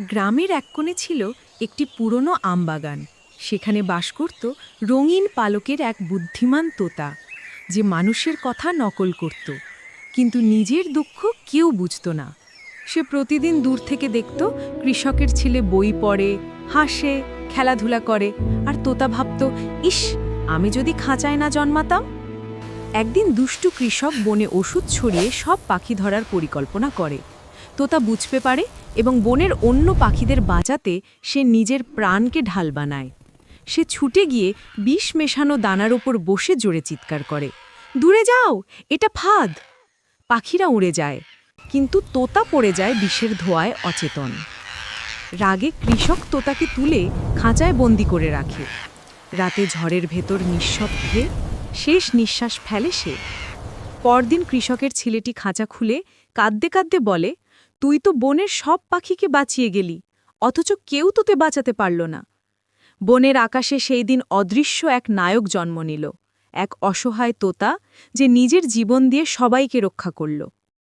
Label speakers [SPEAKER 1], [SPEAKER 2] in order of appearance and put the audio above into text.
[SPEAKER 1] গ্রামের এক কোণে ছিল একটি পুরনো আমবাগান। সেখানে বাস করত রঙিন পালকের এক বুদ্ধিমান তোতা, যে মানুষের কথা নকল করত। কিন্তু নিজের দুঃখ কেউ বুঝত না। সে প্রতিদিন দূর থেকে দেখত কৃষকের ছেলে বই পড়ে, হাসে, খেলাধুলা করে, আর তোতা ভাবত, ইস, আমি যদি খাঁচায় না জন্মাতাম? একদিন দুষ্টু কৃষক বনে ওষুধ ছড়িয়ে সব পাখি ধরার পরিকল্পনা করে। তোতা বুঝতে পারে এবং বনের অন্য পাখিদের বাঁচাতে সে নিজের প্রাণকে ঢাল বানায়। সে ছুটে গিয়ে বিষ মেশানো দানার ওপর বসে জোরে চিৎকার করে, দূরে যাও, এটা ফাঁদ! পাখিরা উড়ে যায়, কিন্তু তোতা পড়ে যায় বিষের ধোয়ায় অচেতন। রাগে কৃষক তোতাকে তুলে খাঁচায় বন্দি করে রাখে। রাতে ঝড়ের ভেতর নিঃশব্দে শেষ নিঃশ্বাস ফেলে সে। পরদিন কৃষকের ছেলেটি খাঁচা খুলে কাঁদতে কাঁদতে বলে তুই তো বনের সব পাখিকে বাঁচিয়ে গেলি, অথচ কেউ তোতে বাঁচাতে পারল না। বনের আকাশে সেই দিন অদৃশ্য এক নায়ক জন্ম নিল, এক অসহায় তোতা যে নিজের জীবন দিয়ে সবাইকে রক্ষা করল।